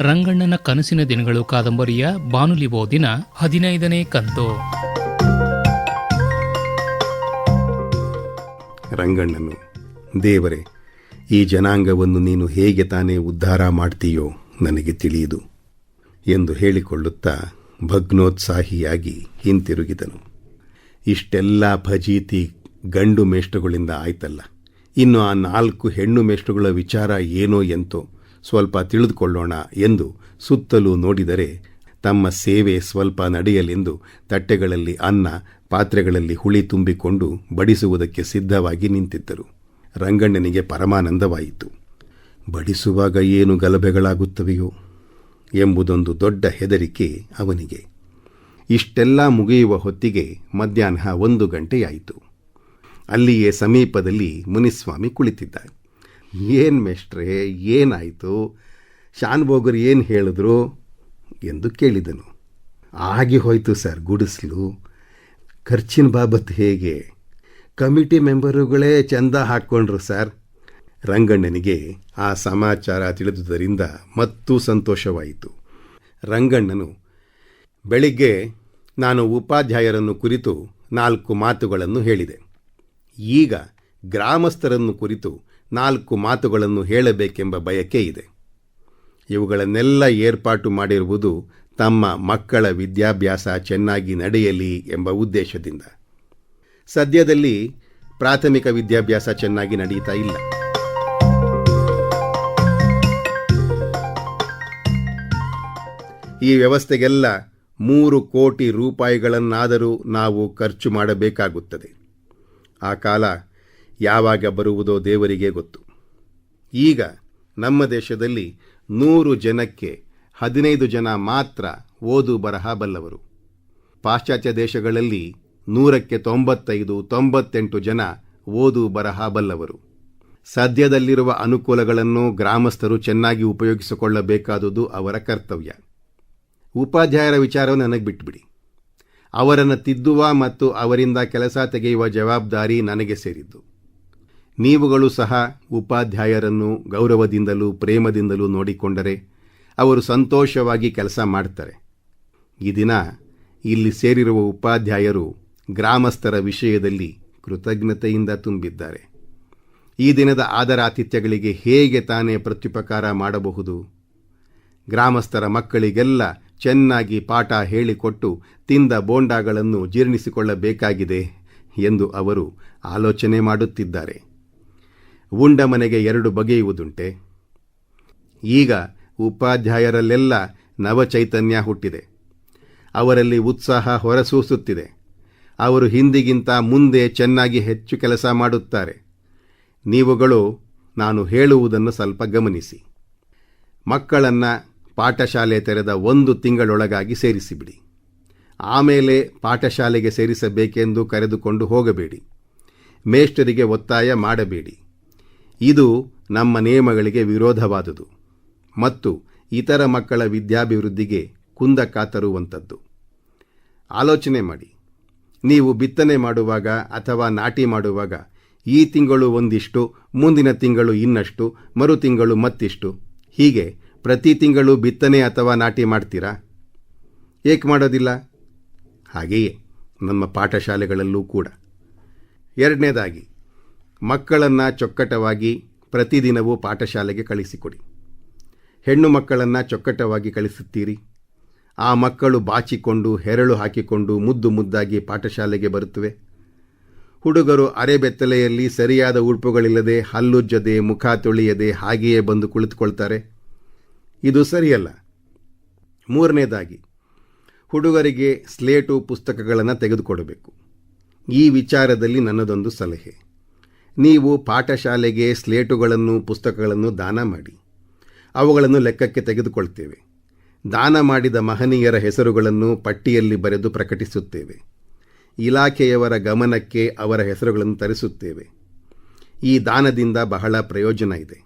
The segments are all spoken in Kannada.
ರಂಗಣ್ಣನ ಕನಸಿನ ದಿನಗಳು ಕಾದಂಬರಿಯ ಬಾನುಲಿ ದಿನ ಹದಿನೈದನೇ ಕಂತು. ರಂಗಣ್ಣನು, ದೇವರೇ, ಈ ಜನಾಂಗವನ್ನು ನೀನು ಹೇಗೆ ತಾನೇ ಉದ್ಧಾರ ಮಾಡ್ತೀಯೋ ನನಗೆ ತಿಳಿಯುದು ಎಂದು ಹೇಳಿಕೊಳ್ಳುತ್ತಾ ಭಗ್ನೋತ್ಸಾಹಿಯಾಗಿ ಹಿಂತಿರುಗಿದನು. ಇಷ್ಟೆಲ್ಲ ಭಜೀತಿ ಗಂಡು ಮೇಷ್ಟುಗಳಿಂದ ಆಯ್ತಲ್ಲ. ಇನ್ನು ಆ ನಾಲ್ಕು ಹೆಣ್ಣು ಮೇಷ್ಟುಗಳ ವಿಚಾರ ಏನೋ ಎಂತೋ ಸ್ವಲ್ಪ ತಿಳಿದುಕೊಳ್ಳೋಣ ಎಂದು ಸುತ್ತಲೂ ನೋಡಿದರೆ ತಮ್ಮ ಸೇವೆ ಸ್ವಲ್ಪ ನಡೆಯಲೆಂದು ತಟ್ಟೆಗಳಲ್ಲಿ ಅನ್ನ, ಪಾತ್ರೆಗಳಲ್ಲಿ ಹುಳಿ ತುಂಬಿಕೊಂಡು ಬಡಿಸುವುದಕ್ಕೆ ಸಿದ್ಧವಾಗಿ ನಿಂತಿದ್ದರು. ರಂಗಣ್ಣನಿಗೆ ಪರಮಾನಂದವಾಯಿತು. ಬಡಿಸುವಾಗ ಏನು ಗಲಭೆಗಳಾಗುತ್ತವೆಯೋ ಎಂಬುದೊಂದು ದೊಡ್ಡ ಹೆದರಿಕೆ ಅವನಿಗೆ. ಇಷ್ಟೆಲ್ಲ ಮುಗಿಯುವ ಹೊತ್ತಿಗೆ ಮಧ್ಯಾಹ್ನ ಒಂದು ಗಂಟೆಯಾಯಿತು. ಅಲ್ಲಿಯೇ ಸಮೀಪದಲ್ಲಿ ಮುನಿಸ್ವಾಮಿ ಕುಳಿತಿದ್ದ ಏನು ಮೆಷ್ಟ್ರೆ, ಏನಾಯಿತು? ಶಾನ್ಭೋಗರು ಏನು ಹೇಳಿದ್ರು ಎಂದು ಕೇಳಿದನು. ಆಗಿ ಹೋಯಿತು ಸರ್, ಗುಡಿಸ್ಲು. ಖರ್ಚಿನ ಬಾಬತ್ ಹೇಗೆ? ಕಮಿಟಿ ಮೆಂಬರುಗಳೇ ಚಂದ ಹಾಕ್ಕೊಂಡ್ರು ಸರ್. ರಂಗಣ್ಣನಿಗೆ ಆ ಸಮಾಚಾರ ತಿಳಿದುದರಿಂದ ಮತ್ತೂ ಸಂತೋಷವಾಯಿತು. ರಂಗಣ್ಣನು, ಬೆಳಿಗ್ಗೆ ನಾನು ಉಪಾಧ್ಯಾಯರನ್ನು ಕುರಿತು ನಾಲ್ಕು ಮಾತುಗಳನ್ನು ಹೇಳಿದೆ. ಈಗ ಗ್ರಾಮಸ್ಥರನ್ನು ಕುರಿತು ನಾಲ್ಕು ಮಾತುಗಳನ್ನು ಹೇಳಬೇಕೆಂಬ ಬಯಕೆ ಇದೆ. ಇವುಗಳನ್ನೆಲ್ಲ ಏರ್ಪಾಟು ಮಾಡಿರುವುದು ತಮ್ಮ ಮಕ್ಕಳ ವಿದ್ಯಾಭ್ಯಾಸ ಚೆನ್ನಾಗಿ ನಡೆಯಲಿ ಎಂಬ ಉದ್ದೇಶದಿಂದ. ಸದ್ಯದಲ್ಲಿ ಪ್ರಾಥಮಿಕ ವಿದ್ಯಾಭ್ಯಾಸ ಚೆನ್ನಾಗಿ ನಡೆಯುತ್ತಾ ಇಲ್ಲ. ಈ ವ್ಯವಸ್ಥೆಗೆಲ್ಲ ಮೂರು ಕೋಟಿ ರೂಪಾಯಿಗಳನ್ನಾದರೂ ನಾವು ಖರ್ಚು ಮಾಡಬೇಕಾಗುತ್ತದೆ. ಆ ಕಾಲ ಯಾವಾಗ ಬರುವುದೋ ದೇವರಿಗೆ ಗೊತ್ತು. ಈಗ ನಮ್ಮ ದೇಶದಲ್ಲಿ ನೂರು ಜನಕ್ಕೆ ಹದಿನೈದು ಜನ ಮಾತ್ರ ಓದು ಬರಹ ಬಲ್ಲವರು. ಪಾಶ್ಚಾತ್ಯ ದೇಶಗಳಲ್ಲಿ ನೂರಕ್ಕೆ ತೊಂಬತ್ತೈದು, ತೊಂಬತ್ತೆಂಟು ಜನ ಓದು ಬರಹ ಬಲ್ಲವರು. ಸದ್ಯದಲ್ಲಿರುವ ಅನುಕೂಲಗಳನ್ನು ಗ್ರಾಮಸ್ಥರು ಚೆನ್ನಾಗಿ ಉಪಯೋಗಿಸಿಕೊಳ್ಳಬೇಕಾದುದು ಅವರ ಕರ್ತವ್ಯ. ಉಪಾಧ್ಯಾಯರ ವಿಚಾರವನ್ನು ನನಗೆ ಬಿಟ್ಟುಬಿಡಿ ಅವರನ್ನು ತಿದ್ದುವ ಮತ್ತು ಅವರಿಂದ ಕೆಲಸ ತೆಗೆಯುವ ಜವಾಬ್ದಾರಿ ನನಗೆ ಸೇರಿದ್ದು. ನೀವುಗಳು ಸಹ ಉಪಾಧ್ಯಾಯರನ್ನು ಗೌರವದಿಂದಲೂ ಪ್ರೇಮದಿಂದಲೂ ನೋಡಿಕೊಂಡರೆ ಅವರು ಸಂತೋಷವಾಗಿ ಕೆಲಸ ಮಾಡ್ತಾರೆ. ಈ ದಿನ ಇಲ್ಲಿ ಸೇರಿರುವ ಉಪಾಧ್ಯಾಯರು ಗ್ರಾಮಸ್ಥರ ವಿಷಯದಲ್ಲಿ ಕೃತಜ್ಞತೆಯಿಂದ ತುಂಬಿದ್ದಾರೆ. ಈ ದಿನದ ಆದರಾತಿಥ್ಯಗಳಿಗೆ ಹೇಗೆ ತಾನೇ ಪ್ರತ್ಯುಪಕಾರ ಮಾಡಬಹುದು? ಗ್ರಾಮಸ್ಥರ ಮಕ್ಕಳಿಗೆಲ್ಲ ಚೆನ್ನಾಗಿ ಪಾಠ ಹೇಳಿಕೊಟ್ಟು ತಿಂದ ಬೋಂಡಾಗಳನ್ನು ಜೀರ್ಣಿಸಿಕೊಳ್ಳಬೇಕಾಗಿದೆ ಎಂದು ಅವರು ಆಲೋಚನೆ ಮಾಡುತ್ತಿದ್ದಾರೆ. ಉಂಡ ಮನೆಗೆ ಎರಡು ಬಗೆಯುವುದುಂಟೆ. ಈಗ ಉಪಾಧ್ಯಾಯರಲ್ಲೆಲ್ಲ ನವಚೈತನ್ಯ ಹುಟ್ಟಿದೆ. ಅವರಲ್ಲಿ ಉತ್ಸಾಹ ಹೊರಸೂಸುತ್ತಿದೆ. ಅವರು ಹಿಂದಿಗಿಂತ ಮುಂದೆ ಚೆನ್ನಾಗಿ ಹೆಚ್ಚು ಕೆಲಸ ಮಾಡುತ್ತಾರೆ. ನೀವುಗಳು ನಾನು ಹೇಳುವುದನ್ನು ಸ್ವಲ್ಪ ಗಮನಿಸಿ. ಮಕ್ಕಳನ್ನು ಪಾಠಶಾಲೆ ತೆರೆದ ಒಂದು ತಿಂಗಳೊಳಗಾಗಿ ಸೇರಿಸಿಬಿಡಿ. ಆಮೇಲೆ ಪಾಠಶಾಲೆಗೆ ಸೇರಿಸಬೇಕೆಂದು ಕರೆದುಕೊಂಡು ಹೋಗಬೇಡಿ. ಮೇಷ್ಟರಿಗೆ ಒತ್ತಾಯ ಮಾಡಬೇಡಿ. ಇದು ನಮ್ಮ ನಿಯಮಗಳಿಗೆ ವಿರೋಧವಾದುದು ಮತ್ತು ಇತರ ಮಕ್ಕಳ ವಿದ್ಯಾಭಿವೃದ್ಧಿಗೆ ಕುಂದಕ ತರುವಂಥದ್ದು ಆಲೋಚನೆ ಮಾಡಿ. ನೀವು ಬಿತ್ತನೆ ಮಾಡುವಾಗ ಅಥವಾ ನಾಟಿ ಮಾಡುವಾಗ ಈ ತಿಂಗಳು ಒಂದಿಷ್ಟು, ಮುಂದಿನ ತಿಂಗಳು ಇನ್ನಷ್ಟು, ಮರು ತಿಂಗಳು ಮತ್ತಿಷ್ಟು. ಹೀಗೆ ಪ್ರತಿ ತಿಂಗಳು ಬಿತ್ತನೆ ಅಥವಾ ನಾಟಿ ಮಾಡ್ತೀರಾ? ಏಕೆ ಮಾಡೋದಿಲ್ಲ? ಹಾಗೆಯೇ ನಮ್ಮ ಪಾಠಶಾಲೆಗಳಲ್ಲೂ ಕೂಡ. ಎರಡನೇದಾಗಿ ಮಕ್ಕಳನ್ನು ಚೊಕ್ಕಟವಾಗಿ ಪ್ರತಿದಿನವೂ ಪಾಠಶಾಲೆಗೆ ಕಳಿಸಿಕೊಡಿ. ಹೆಣ್ಣು ಮಕ್ಕಳನ್ನು ಚೊಕ್ಕಟವಾಗಿ ಕಳಿಸುತ್ತೀರಿ. ಆ ಮಕ್ಕಳು ಬಾಚಿಕೊಂಡು, ಹೆರಳು ಹಾಕಿಕೊಂಡು ಮುದ್ದು ಮುದ್ದಾಗಿ ಪಾಠಶಾಲೆಗೆ ಬರುತ್ತವೆ. ಹುಡುಗರು ಅರೆಬೆತ್ತಲೆಯಲ್ಲಿ ಸರಿಯಾದ ಉಡುಪುಗಳಿಲ್ಲದೆ ಹಲ್ಲುಜ್ಜದೆ, ಮುಖ ತೊಳೆಯದೆ ಹಾಗೆಯೇ ಬಂದು ಕುಳಿತುಕೊಳ್ತಾರೆ. ಇದು ಸರಿಯಲ್ಲ. ಮೂರನೇದಾಗಿ, ಹುಡುಗರಿಗೆ ಸ್ಲೇಟು ಪುಸ್ತಕಗಳನ್ನು ತೆಗೆದುಕೊಡಬೇಕು. ಈ ವಿಚಾರದಲ್ಲಿ ನನ್ನದೊಂದು ಸಲಹೆ. ನೀವು ಪಾಠಶಾಲೆಗೆ ಸ್ಲೇಟುಗಳನ್ನು, ಪುಸ್ತಕಗಳನ್ನು ದಾನ ಮಾಡಿ. ಅವುಗಳನ್ನು ಲೆಕ್ಕಕ್ಕೆ ತೆಗೆದುಕೊಳ್ತೇವೆ. ದಾನ ಮಾಡಿದ ಮಹನೀಯರ ಹೆಸರುಗಳನ್ನು ಪಟ್ಟಿಯಲ್ಲಿ ಬರೆದು ಪ್ರಕಟಿಸುತ್ತೇವೆ. ಇಲಾಖೆಯವರ ಗಮನಕ್ಕೆ ಅವರ ಹೆಸರುಗಳನ್ನು ತರಿಸುತ್ತೇವೆ. ಈ ದಾನದಿಂದ ಬಹಳ ಪ್ರಯೋಜನ ಇದೆ.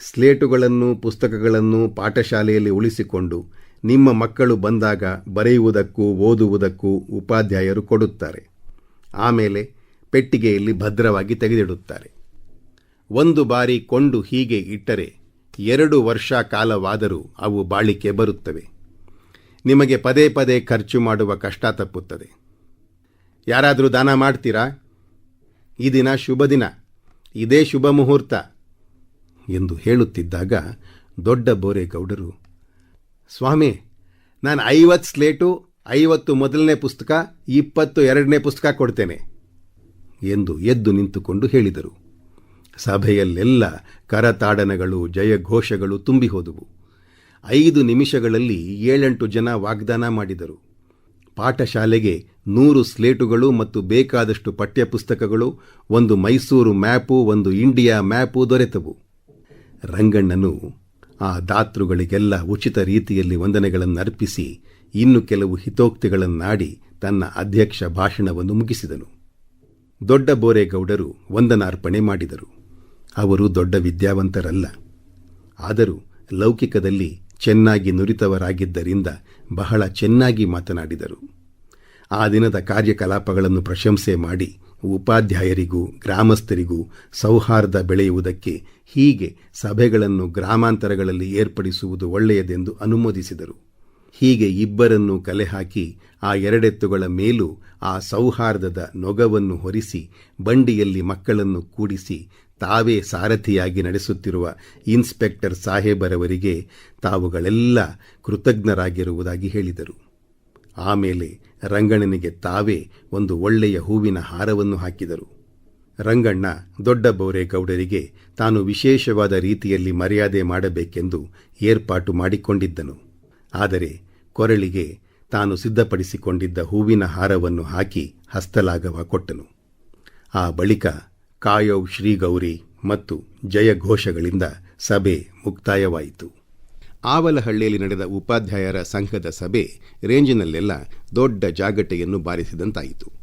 ಸ್ಲೇಟುಗಳನ್ನು, ಪುಸ್ತಕಗಳನ್ನು ಪಾಠಶಾಲೆಯಲ್ಲಿ ಉಳಿಸಿಕೊಂಡು ನಿಮ್ಮ ಮಕ್ಕಳು ಬಂದಾಗ ಬರೆಯುವುದಕ್ಕೂ ಓದುವುದಕ್ಕೂ ಉಪಾಧ್ಯಾಯರು ಕೊಡುತ್ತಾರೆ. ಆಮೇಲೆ ಪೆಟ್ಟಿಗೆಯಲ್ಲಿ ಭದ್ರವಾಗಿ ತೆಗೆದಿಡುತ್ತಾರೆ. ಒಂದು ಬಾರಿ ಕೊಂಡು ಹೀಗೆ ಇಟ್ಟರೆ ಎರಡು ವರ್ಷ ಕಾಲವಾದರೂ ಅವು ಬಾಳಿಕೆ ಬರುತ್ತವೆ. ನಿಮಗೆ ಪದೇ ಪದೇ ಖರ್ಚು ಮಾಡುವ ಕಷ್ಟ ತಪ್ಪುತ್ತದೆ. ಯಾರಾದರೂ ದಾನ ಮಾಡ್ತೀರಾ? ಈ ದಿನ ಶುಭ ದಿನ, ಇದೇ ಶುಭ ಮುಹೂರ್ತ ಎಂದು ಹೇಳುತ್ತಿದ್ದಾಗ ದೊಡ್ಡ ಬೋರೇಗೌಡರು, ಸ್ವಾಮಿ, ನಾನು ಐವತ್ತು ಸ್ಲೇಟು, ಐವತ್ತು ಮೊದಲನೇ ಪುಸ್ತಕ, ಇಪ್ಪತ್ತು ಎರಡನೇ ಪುಸ್ತಕ ಕೊಡ್ತೇನೆ. ಎಂದು ಎದ್ದು ನಿಂತುಕೊಂಡು ಹೇಳಿದರು. ಸಭೆಯಲ್ಲೆಲ್ಲ ಕರತಾಡನಗಳು, ಜಯಘೋಷಗಳು ತುಂಬಿಹೋದುವು. ಐದು ನಿಮಿಷಗಳಲ್ಲಿ ಏಳೆಂಟು ಜನ ವಾಗ್ದಾನ ಮಾಡಿದರು. ಪಾಠಶಾಲೆಗೆ ನೂರು ಸ್ಲೇಟುಗಳು ಮತ್ತು ಬೇಕಾದಷ್ಟು ಪಠ್ಯಪುಸ್ತಕಗಳು, ಒಂದು ಮೈಸೂರು ಮ್ಯಾಪು, ಒಂದು ಇಂಡಿಯಾ ಮ್ಯಾಪು ದೊರೆತವು. ರಂಗಣ್ಣನು ಆ ದಾತೃಗಳಿಗೆಲ್ಲ ಉಚಿತ ರೀತಿಯಲ್ಲಿ ವಂದನೆಗಳನ್ನು ಅರ್ಪಿಸಿ ಇನ್ನು ಕೆಲವು ಹಿತೋಕ್ತಿಗಳನ್ನಾಡಿ ತನ್ನ ಅಧ್ಯಕ್ಷ ಭಾಷಣವನ್ನು ಮುಗಿಸಿದನು. ದೊಡ್ಡ ಬೋರೇಗೌಡರು ವಂದನಾರ್ಪಣೆ ಮಾಡಿದರು. ಅವರು ದೊಡ್ಡ ವಿದ್ಯಾವಂತರಲ್ಲ. ಆದರೂ ಲೌಕಿಕದಲ್ಲಿ ಚೆನ್ನಾಗಿ ನುರಿತವರಾಗಿದ್ದರಿಂದ ಬಹಳ ಚೆನ್ನಾಗಿ ಮಾತನಾಡಿದರು. ಆ ದಿನದ ಕಾರ್ಯಕಲಾಪಗಳನ್ನು ಪ್ರಶಂಸೆ ಮಾಡಿ ಉಪಾಧ್ಯಾಯರಿಗೂ, ಗ್ರಾಮಸ್ಥರಿಗೂ ಸೌಹಾರ್ದ ಬೆಳೆಯುವುದಕ್ಕೆ ಹೀಗೆ ಸಭೆಗಳನ್ನು ಗ್ರಾಮಾಂತರಗಳಲ್ಲಿ ಏರ್ಪಡಿಸುವುದು ಒಳ್ಳೆಯದೆಂದು ಅನುಮೋದಿಸಿದರು. ಹೀಗೆ ಇಬ್ಬರನ್ನು ಕಲೆಹಾಕಿ ಆ ಎರಡೆತ್ತುಗಳ ಮೇಲೂ ಆ ಸೌಹಾರ್ದದ ನೊಗವನ್ನು ಹೊರಿಸಿ ಬಂಡಿಯಲ್ಲಿ ಮಕ್ಕಳನ್ನು ಕೂಡಿಸಿ ತಾವೇ ಸಾರಥಿಯಾಗಿ ನಡೆಸುತ್ತಿರುವ ಇನ್ಸ್ಪೆಕ್ಟರ್ ಸಾಹೇಬರವರಿಗೆ ತಾವುಗಳೆಲ್ಲ ಕೃತಜ್ಞರಾಗಿರುವುದಾಗಿ ಹೇಳಿದರು. ಆಮೇಲೆ ರಂಗಣ್ಣನಿಗೆ ತಾವೇ ಒಂದು ಒಳ್ಳೆಯ ಹೂವಿನ ಹಾರವನ್ನು ಹಾಕಿದರು. ರಂಗಣ್ಣ ದೊಡ್ಡ ಬೌರೇಗೌಡರಿಗೆ ತಾನು ವಿಶೇಷವಾದ ರೀತಿಯಲ್ಲಿ ಮರ್ಯಾದೆ ಮಾಡಬೇಕೆಂದು ಏರ್ಪಾಟು ಮಾಡಿಕೊಂಡಿದ್ದನು. ಆದರೆ ಕೊರಳಿಗೆ ತಾನು ಸಿದ್ಧಪಡಿಸಿಕೊಂಡಿದ್ದ ಹೂವಿನ ಹಾರವನ್ನು ಹಾಕಿ ಹಸ್ತಲಾಘವ ಕೊಟ್ಟನು. ಆ ಬಳಿಕ ಕಾಯೌ ಶ್ರೀಗೌರಿ ಮತ್ತು ಜಯಘೋಷಗಳಿಂದ ಸಭೆ ಮುಕ್ತಾಯವಾಯಿತು. ಆವಲಹಳ್ಳಿಯಲ್ಲಿ ನಡೆದ ಉಪಾಧ್ಯಾಯರ ಸಂಘದ ಸಭೆ ರೇಂಜಿನಲ್ಲೆಲ್ಲ ದೊಡ್ಡ ಜಾಗಟೆಯನ್ನು ಬಾರಿಸಿದಂತಾಯಿತು.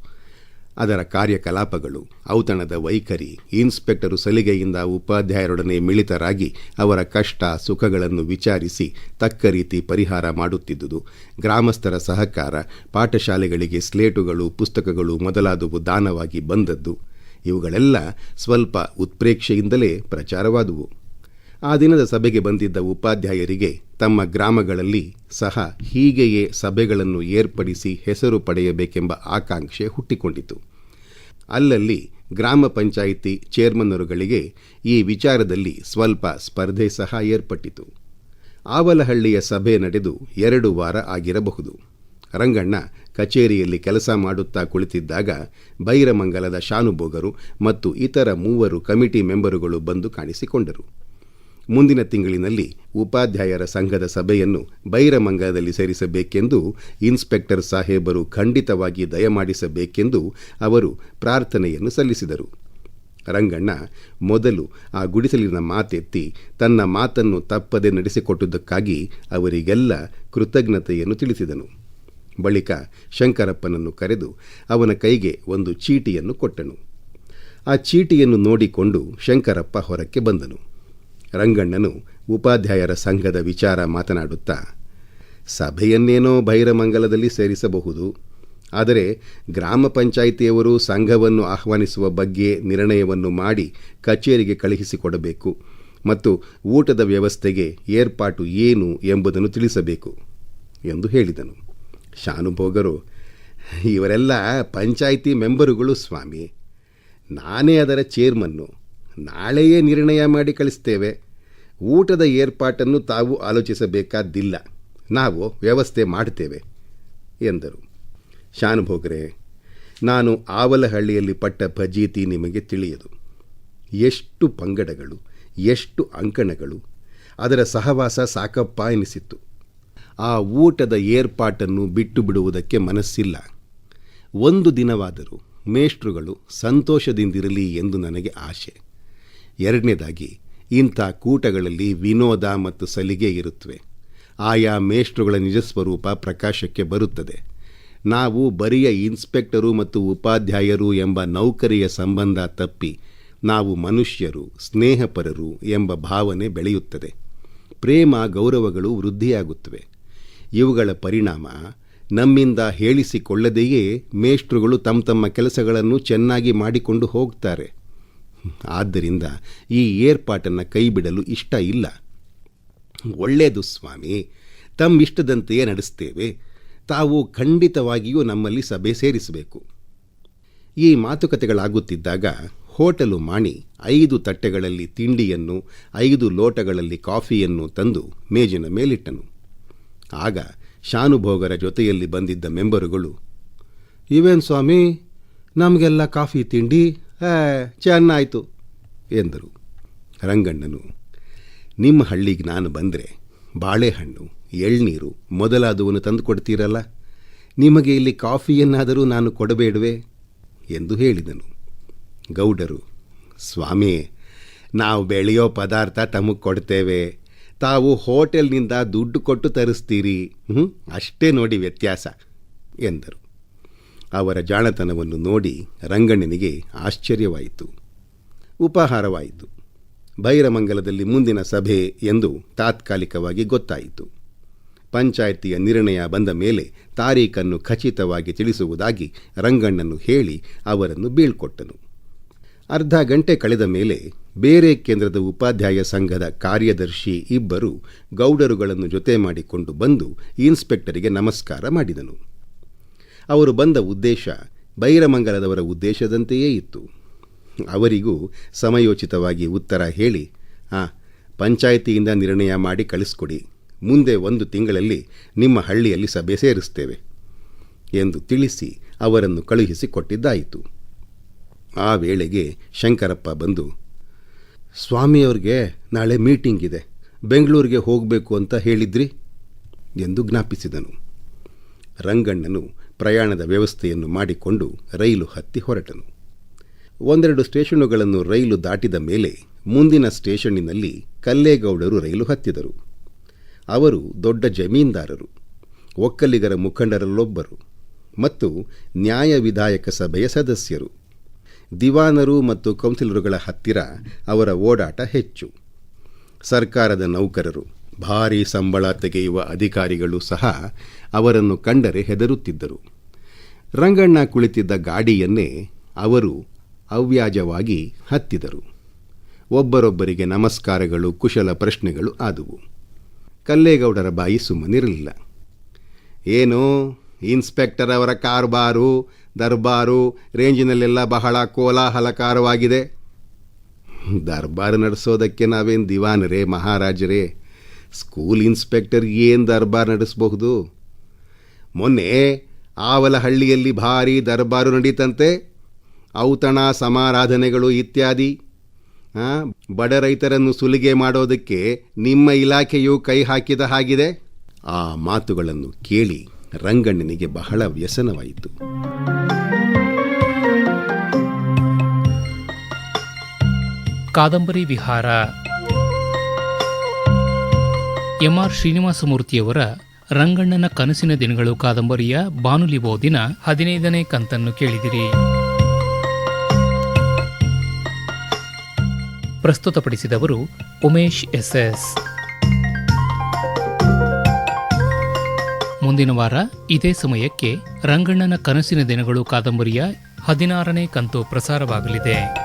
ಅದರ ಕಾರ್ಯಕಲಾಪಗಳು, ಔತಣದ ವೈಖರಿ, ಇನ್ಸ್ಪೆಕ್ಟರು ಸಲಿಗೆಯಿಂದ ಉಪಾಧ್ಯಾಯರೊಡನೆ ಮಿಳಿತರಾಗಿ ಅವರ ಕಷ್ಟ, ಸುಖಗಳನ್ನು ವಿಚಾರಿಸಿ ತಕ್ಕ ರೀತಿ ಪರಿಹಾರ ಮಾಡುತ್ತಿದ್ದುದು. ಗ್ರಾಮಸ್ಥರ ಸಹಕಾರ, ಪಾಠಶಾಲೆಗಳಿಗೆ ಸ್ಲೇಟುಗಳು, ಪುಸ್ತಕಗಳು ಮೊದಲಾದವು ದಾನವಾಗಿ ಬಂದದ್ದು. ಇವುಗಳೆಲ್ಲ ಸ್ವಲ್ಪ ಉತ್ಪ್ರೇಕ್ಷೆಯಿಂದಲೇ ಪ್ರಚಾರವಾದುವು. ಆ ದಿನದ ಸಭೆಗೆ ಬಂದಿದ್ದ ಉಪಾಧ್ಯಾಯರಿಗೆ ತಮ್ಮ ಗ್ರಾಮಗಳಲ್ಲಿ ಸಹ ಹೀಗೆಯೇ ಸಭೆಗಳನ್ನು ಏರ್ಪಡಿಸಿ ಹೆಸರು ಪಡೆಯಬೇಕೆಂಬ ಆಕಾಂಕ್ಷೆ ಹುಟ್ಟಿಕೊಂಡಿತು. ಅಲ್ಲಲ್ಲಿ ಗ್ರಾಮ ಪಂಚಾಯಿತಿ ಚೇರ್ಮನ್ನರುಗಳಿಗೆ ಈ ವಿಚಾರದಲ್ಲಿ ಸ್ವಲ್ಪ ಸ್ಪರ್ಧೆ ಸಹ ಏರ್ಪಟ್ಟಿತು. ಆವಲಹಳ್ಳಿಯ ಸಭೆ ನಡೆದು ಎರಡು ವಾರ ಆಗಿರಬಹುದು. ರಂಗಣ್ಣ ಕಚೇರಿಯಲ್ಲಿ ಕೆಲಸ ಮಾಡುತ್ತಾ ಕುಳಿತಿದ್ದಾಗ ಬೈರಮಂಗಲದ ಶಾನುಭೋಗರು ಮತ್ತು ಇತರ ಮೂವರು ಕಮಿಟಿ ಮೆಂಬರುಗಳು ಬಂದು ಕಾಣಿಸಿಕೊಂಡರು. ಮುಂದಿನ ತಿಂಗಳಿನಲ್ಲಿ ಉಪಾಧ್ಯಾಯರ ಸಂಘದ ಸಭೆಯನ್ನು ಬೈರಮಂಗದಲ್ಲಿ ಸೇರಿಸಬೇಕೆಂದು ಇನ್ಸ್ಪೆಕ್ಟರ್ ಸಾಹೇಬರು ಖಂಡಿತವಾಗಿ ದಯಮಾಡಿಸಬೇಕೆಂದು ಅವರು ಪ್ರಾರ್ಥನೆಯನ್ನು ಸಲ್ಲಿಸಿದರು. ರಂಗಣ್ಣ, ಮೊದಲು ಆ ಗುಡಿಸಲಿನ ಮಾತೆತ್ತಿ ತನ್ನ ಮಾತನ್ನು ತಪ್ಪದೆ ನಡೆಸಿಕೊಟ್ಟುದಕ್ಕಾಗಿ ಅವರಿಗೆಲ್ಲ ಕೃತಜ್ಞತೆಯನ್ನು ತಿಳಿಸಿದನು. ಬಳಿಕ ಶಂಕರಪ್ಪನನ್ನು ಕರೆದು ಅವನ ಕೈಗೆ ಒಂದು ಚೀಟಿಯನ್ನು ಕೊಟ್ಟನು. ಆ ಚೀಟಿಯನ್ನು ನೋಡಿಕೊಂಡು ಶಂಕರಪ್ಪ ಹೊರಕ್ಕೆ ಬಂದನು. ರಂಗಣ್ಣನು ಉಪಾಧ್ಯಾಯರ ಸಂಘದ ವಿಚಾರ ಮಾತನಾಡುತ್ತಾ, ಸಭೆಯನ್ನೇನೋ ಭೈರಮಂಗಲದಲ್ಲಿ ಸೇರಿಸಬಹುದು, ಆದರೆ ಗ್ರಾಮ ಪಂಚಾಯಿತಿಯವರು ಸಂಘವನ್ನು ಆಹ್ವಾನಿಸುವ ಬಗ್ಗೆ ನಿರ್ಣಯವನ್ನು ಮಾಡಿ ಕಚೇರಿಗೆ ಕಳುಹಿಸಿಕೊಡಬೇಕು ಮತ್ತು ಊಟದ ವ್ಯವಸ್ಥೆಗೆ ಏರ್ಪಾಟು ಏನು ಎಂಬುದನ್ನು ತಿಳಿಸಬೇಕು ಎಂದು ಹೇಳಿದನು. ಶಾನುಭೋಗರು, ಇವರೆಲ್ಲ ಪಂಚಾಯಿತಿ ಮೆಂಬರುಗಳು ಸ್ವಾಮಿ. ನಾನೇ ಅದರ ಚೇರ್ಮನ್ನು. ನಾಳೆಯೇ ನಿರ್ಣಯ ಮಾಡಿ ಕಳಿಸ್ತೇವೆ. ಊಟದ ಏರ್ಪಾಟನ್ನು ತಾವು ಆಲೋಚಿಸಬೇಕಾದ್ದಿಲ್ಲ ನಾವು ವ್ಯವಸ್ಥೆ ಮಾಡುತ್ತೇವೆ, ಎಂದರು. ಶಾನುಭೋಗರೆ, ನಾನು ಆವಲಹಳ್ಳಿಯಲ್ಲಿ ಪಟ್ಟ ಭಜೀತಿ ನಿಮಗೆ ತಿಳಿಯದು. ಎಷ್ಟು ಪಂಗಡಗಳು, ಎಷ್ಟು ಅಂಕಣಗಳು, ಅದರ ಸಹವಾಸ ಸಾಕಪ್ಪ ಎನಿಸಿತ್ತು. ಆ ಊಟದ ಏರ್ಪಾಟನ್ನು ಬಿಟ್ಟು ಬಿಡುವುದಕ್ಕೆ ಮನಸ್ಸಿಲ್ಲ. ಒಂದು ದಿನವಾದರೂ ಮೇಷ್ಟ್ರುಗಳು ಸಂತೋಷದಿಂದಿರಲಿ ಎಂದು ನನಗೆ ಆಶೆ. ಎರಡನೇದಾಗಿ ಇಂಥ ಕೂಟಗಳಲ್ಲಿ ವಿನೋದ ಮತ್ತು ಸಲಿಗೆ ಇರುತ್ತವೆ. ಆಯಾ ಮೇಷ್ಟ್ರುಗಳ ನಿಜಸ್ವರೂಪ ಪ್ರಕಾಶಕ್ಕೆ ಬರುತ್ತದೆ. ನಾವು ಬರಿಯ ಇನ್ಸ್ಪೆಕ್ಟರು ಮತ್ತು ಉಪಾಧ್ಯಾಯರು ಎಂಬ ನೌಕರಿಯ ಸಂಬಂಧ ತಪ್ಪಿ ನಾವು ಮನುಷ್ಯರು, ಸ್ನೇಹಪರರು ಎಂಬ ಭಾವನೆ ಬೆಳೆಯುತ್ತದೆ. ಪ್ರೇಮ, ಗೌರವಗಳು ವೃದ್ಧಿಯಾಗುತ್ತವೆ. ಇವುಗಳ ಪರಿಣಾಮ ನಮ್ಮಿಂದ ಹೇಳಿಸಿಕೊಳ್ಳದೆಯೇ ಮೇಷ್ಟ್ರುಗಳು ತಮ್ಮ ತಮ್ಮ ಕೆಲಸಗಳನ್ನು ಚೆನ್ನಾಗಿ ಮಾಡಿಕೊಂಡು ಹೋಗ್ತಾರೆ. ಆದ್ದರಿಂದ ಈ ಏರ್ಪಾಟನ್ನು ಕೈಬಿಡಲು ಇಷ್ಟ ಇಲ್ಲ. ಒಳ್ಳೆಯದು ಸ್ವಾಮಿ, ತಮ್ಮಿಷ್ಟದಂತೆಯೇ ನಡೆಸ್ತೇವೆ. ತಾವು ಖಂಡಿತವಾಗಿಯೂ ನಮ್ಮಲ್ಲಿ ಸಭೆ ಸೇರಿಸಬೇಕು. ಈ ಮಾತುಕತೆಗಳಾಗುತ್ತಿದ್ದಾಗ ಹೋಟೆಲು ಮಾಣಿ ಐದು ತಟ್ಟೆಗಳಲ್ಲಿ ತಿಂಡಿಯನ್ನು, ಐದು ಲೋಟಗಳಲ್ಲಿ ಕಾಫಿಯನ್ನು ತಂದು ಮೇಜಿನ ಮೇಲಿಟ್ಟನು. ಆಗ ಶಾನುಭೋಗರ ಜೊತೆಯಲ್ಲಿ ಬಂದಿದ್ದ ಮೆಂಬರುಗಳು, ಇವೇನು ಸ್ವಾಮಿ, ನಮಗೆಲ್ಲ ಕಾಫಿ ತಿಂಡಿ ಚೆನ್ನಾಯಿತು ಎಂದರು ರಂಗಣ್ಣನು. ನಿಮ್ಮ ಹಳ್ಳಿಗೆ ನಾನು ಬಂದರೆ ಬಾಳೆಹಣ್ಣು, ಎಳ್ನೀರು ಮೊದಲಾದವನ್ನು ತಂದು ಕೊಡ್ತೀರಲ್ಲ? ನಿಮಗೆ ಇಲ್ಲಿ ಕಾಫಿಯನ್ನಾದರೂ ನಾನು ಕೊಡಬೇಡವೆ ಎಂದು ಹೇಳಿದನು. ಗೌಡರು, ಸ್ವಾಮಿ, ನಾವು ಬೆಳೆಯೋ ಪದಾರ್ಥ ತಮಗೆ ಕೊಡ್ತೇವೆ. ತಾವು ಹೋಟೆಲ್ನಿಂದ ದುಡ್ಡು ಕೊಟ್ಟು ತರಿಸ್ತೀರಿ. ಅಷ್ಟೇ ನೋಡಿ ವ್ಯತ್ಯಾಸ ಎಂದರು. ಅವರ ಜಾಣತನವನ್ನು ನೋಡಿ ರಂಗಣ್ಣನಿಗೆ ಆಶ್ಚರ್ಯವಾಯಿತು. ಉಪಹಾರವಾಯಿತು. ಬೈರಮಂಗಲದಲ್ಲಿ ಮುಂದಿನ ಸಭೆ ಎಂದು ತಾತ್ಕಾಲಿಕವಾಗಿ ಗೊತ್ತಾಯಿತು. ಪಂಚಾಯಿತಿಯ ನಿರ್ಣಯ ಬಂದ ಮೇಲೆ ತಾರೀಖನ್ನು ಖಚಿತವಾಗಿ ತಿಳಿಸುವುದಾಗಿ ರಂಗಣ್ಣನ್ನು ಹೇಳಿ ಅವರನ್ನು ಬೀಳ್ಕೊಟ್ಟನು. ಅರ್ಧ ಗಂಟೆ ಕಳೆದ ಮೇಲೆ ಬೇರೆ ಕೇಂದ್ರದ ಉಪಾಧ್ಯಾಯ ಸಂಘದ ಕಾರ್ಯದರ್ಶಿ ಇಬ್ಬರು ಗೌಡರುಗಳನ್ನು ಜೊತೆ ಮಾಡಿಕೊಂಡು ಬಂದು ಇನ್ಸ್ಪೆಕ್ಟರಿಗೆ ನಮಸ್ಕಾರ ಮಾಡಿದನು. ಅವರು ಬಂದ ಉದ್ದೇಶ ಬೈರಮಂಗಲದವರ ಉದ್ದೇಶದಂತೆಯೇ ಇತ್ತು. ಅವರಿಗೂ ಸಮಯೋಚಿತವಾಗಿ ಉತ್ತರ ಹೇಳಿ, ಆ, ಪಂಚಾಯಿತಿಯಿಂದ ನಿರ್ಣಯ ಮಾಡಿ ಕಳಿಸ್ಕೊಡಿ. ಮುಂದೆ ಒಂದು ತಿಂಗಳಲ್ಲಿ ನಿಮ್ಮ ಹಳ್ಳಿಯಲ್ಲಿ ಸಭೆ ಸೇರಿಸ್ತೇವೆ. ಎಂದು ತಿಳಿಸಿ ಅವರನ್ನು ಕಳುಹಿಸಿ ಕೊಟ್ಟಿದ್ದಾಯಿತು. ಆ ವೇಳೆಗೆ ಶಂಕರಪ್ಪ ಬಂದು ಸ್ವಾಮಿಯವ್ರಿಗೆ ನಾಳೆ ಮೀಟಿಂಗ್ ಇದೆ. ಬೆಂಗಳೂರಿಗೆ ಹೋಗಬೇಕು ಅಂತ ಹೇಳಿದ್ರಿ? ಎಂದು ಜ್ಞಾಪಿಸಿದನು. ರಂಗಣ್ಣನು ಪ್ರಯಾಣದ ವ್ಯವಸ್ಥೆಯನ್ನು ಮಾಡಿಕೊಂಡು ರೈಲು ಹತ್ತಿ ಹೊರಟನು. ಒಂದೆರಡು ಸ್ಟೇಷನುಗಳನ್ನು ರೈಲು ದಾಟಿದ ಮೇಲೆ ಮುಂದಿನ ಸ್ಟೇಷನ್ನಿನಲ್ಲಿ ಕಲ್ಲೇಗೌಡರು ರೈಲು ಹತ್ತಿದರು. ಅವರು ದೊಡ್ಡ ಜಮೀನ್ದಾರರು, ಒಕ್ಕಲಿಗರ ಮುಖಂಡರಲ್ಲೊಬ್ಬರು ಮತ್ತು ನ್ಯಾಯ ವಿಧಾಯಕ ಸಭೆಯ ಸದಸ್ಯರು. ದಿವಾನರು ಮತ್ತು ಕೌನ್ಸಿಲರುಗಳ ಹತ್ತಿರ ಅವರ ಓಡಾಟ ಹೆಚ್ಚು. ಸರ್ಕಾರದ ನೌಕರರು ಭಾರೀ ಸಂಬಳ ತೆಗೆಯುವ ಅಧಿಕಾರಿಗಳು ಸಹ ಅವರನ್ನು ಕಂಡರೆ ಹೆದರುತ್ತಿದ್ದರು. ರಂಗಣ್ಣ ಕುಳಿತಿದ್ದ ಗಾಡಿಯನ್ನೇ ಅವರು ಅವ್ಯಾಜವಾಗಿ ಹತ್ತಿದರು. ಒಬ್ಬರೊಬ್ಬರಿಗೆ ನಮಸ್ಕಾರಗಳು, ಕುಶಲ ಪ್ರಶ್ನೆಗಳು ಆದುವು. ಕಲ್ಲೇಗೌಡರ ಬಾಯಿ ಸುಮ್ಮನಿರಲಿಲ್ಲ. ಏನು, ಇನ್ಸ್ಪೆಕ್ಟರ್ ಅವರ ಕಾರ್ಬಾರು, ದರ್ಬಾರು, ರೇಂಜಿನಲ್ಲೆಲ್ಲ ಬಹಳ ಕೋಲಾಹಲಕಾರವಾಗಿದೆ. ದರ್ಬಾರು ನಡೆಸೋದಕ್ಕೆ ನಾವೇನು ದಿವಾನರೇ, ಮಹಾರಾಜರೇ? ಸ್ಕೂಲ್ ಇನ್ಸ್ಪೆಕ್ಟರ್ ಏನು ದರ್ಬಾರ್ ನಡೆಸಬಹುದು? ಮೊನ್ನೆ ಆವಲಹಳ್ಳಿಯಲ್ಲಿ ಭಾರೀ ದರ್ಬಾರು ನಡೀತಂತೆ. ಔತಣ, ಸಮಾರಾಧನೆಗಳು ಇತ್ಯಾದಿ. ಬಡ ರೈತರನ್ನು ಸುಲಿಗೆ ಮಾಡೋದಕ್ಕೆ ನಿಮ್ಮ ಇಲಾಖೆಯು ಕೈ ಹಾಕಿದ ಹಾಗಿದೆ. ಆ ಮಾತುಗಳನ್ನು ಕೇಳಿ ರಂಗಣ್ಣನಿಗೆ ಬಹಳ ವ್ಯಸನವಾಯಿತು. ಕಾದಂಬರಿ ವಿಹಾರ ಎಂಆರ್ ಶ್ರೀನಿವಾಸಮೂರ್ತಿಯವರ ರಂಗಣ್ಣನ ಕನಸಿನ ದಿನಗಳು ಕಾದಂಬರಿಯ ಬಾನುಲಿ ಓದಿನ ಹದಿನೈದನೇ ಕಂತನ್ನು ಕೇಳಿದಿರಿ. ಪ್ರಸ್ತುತಪಡಿಸಿದವರು ಉಮೇಶ್ ಎಸ್ಎಸ್. ಮುಂದಿನ ವಾರ ಇದೇ ಸಮಯಕ್ಕೆ ರಂಗಣ್ಣನ ಕನಸಿನ ದಿನಗಳು ಕಾದಂಬರಿಯ ಹದಿನಾರನೇ ಕಂತು ಪ್ರಸಾರವಾಗಲಿದೆ.